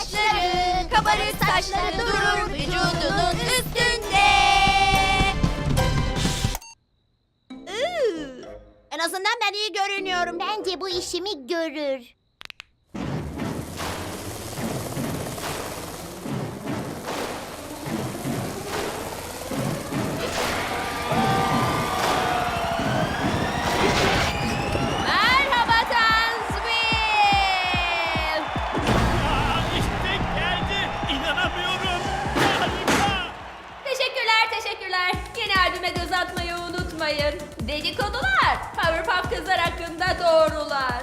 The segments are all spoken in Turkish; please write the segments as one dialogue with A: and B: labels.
A: saçları Kabarık saçları durur vücudunun üstünde
B: Iı, En azından ben iyi görünüyorum.
C: Bence bu işimi görür.
A: Dedikodular Powerpuff Kızlar hakkında doğrular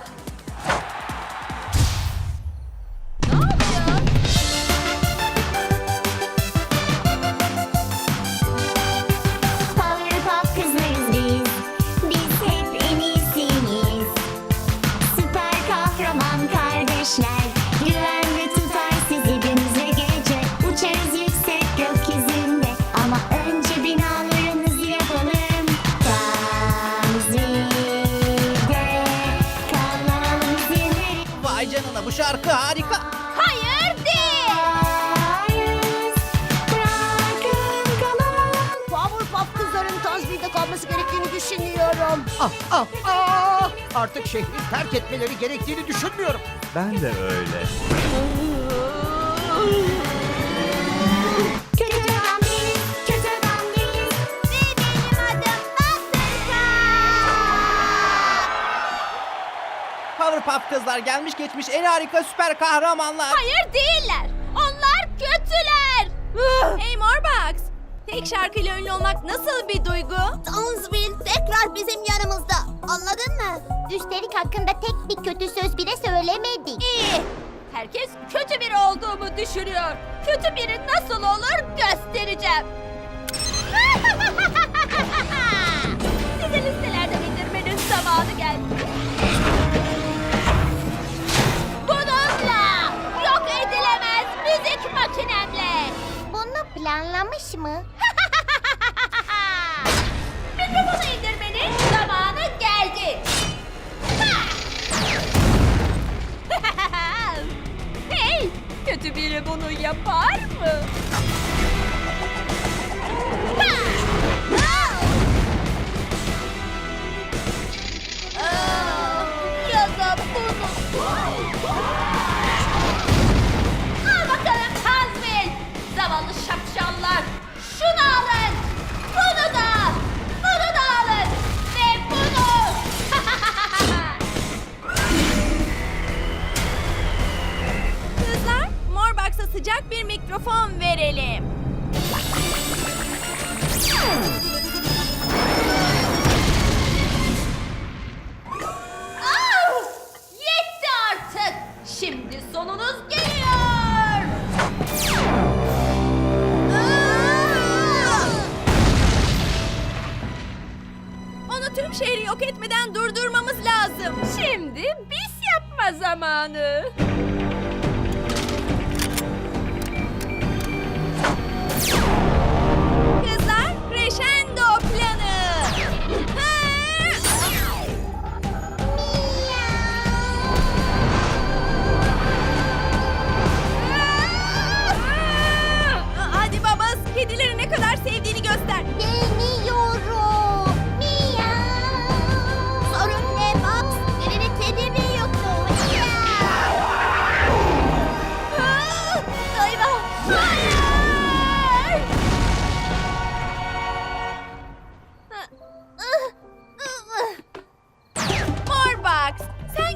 D: Vay canına bu şarkı harika.
A: Hayır değil.
B: Powerpuff kızların Tazbil'de kalması gerektiğini düşünüyorum.
E: Ah ah ah! Artık şehri terk etmeleri gerektiğini düşünmüyorum.
F: Ben de öyle.
D: Powerpuff kızlar gelmiş geçmiş en harika süper kahramanlar.
A: Hayır değiller Onlar kötüler Hey Morbox Tek şarkıyla ünlü olmak nasıl bir duygu?
B: Townsville tekrar bizim yanımızda. Anladın mı?
C: Üstelik hakkında tek bir kötü söz bile söylemedik.
A: İyi. Herkes kötü biri olduğumu düşünüyor. Kötü biri nasıl olur göstereceğim. Sizi listelerden indirmenin zamanı geldi.
C: Planlamış mı?
A: Mikrofonu indirmenin zamanı geldi. hey, kötü biri bunu yapar mı? Ya da bunu. Sıcak bir mikrofon verelim. Ah! Artık. Şimdi sonunuz geliyor. Ah! Onu tüm şehri yok etmeden durdurmamız lazım. Şimdi bis yapma zamanı. Kızlar,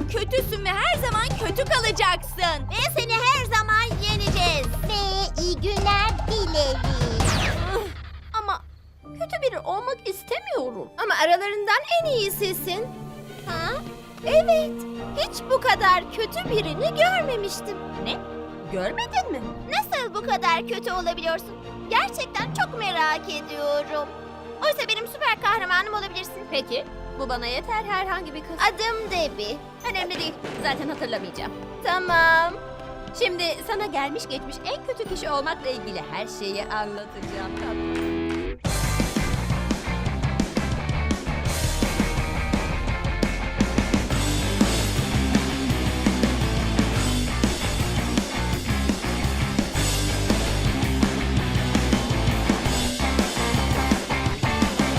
A: sen kötüsün ve her zaman kötü kalacaksın.
B: Ve seni her zaman yeneceğiz.
C: Ve iyi günler dileriz.
A: Ama kötü biri olmak istemiyorum. Ama aralarından en iyisisin. Ha? Evet. Hiç bu kadar kötü birini görmemiştim. Ne? Görmedin mi?
B: Nasıl bu kadar kötü olabiliyorsun? Gerçekten çok merak ediyorum. Oysa benim süper kahramanım olabilirsin.
A: Peki. Bu bana yeter herhangi bir kız.
B: Adım Debbie.
A: Önemli değil. Zaten hatırlamayacağım. Tamam. Şimdi sana gelmiş geçmiş en kötü kişi olmakla ilgili her şeyi anlatacağım. Tamam.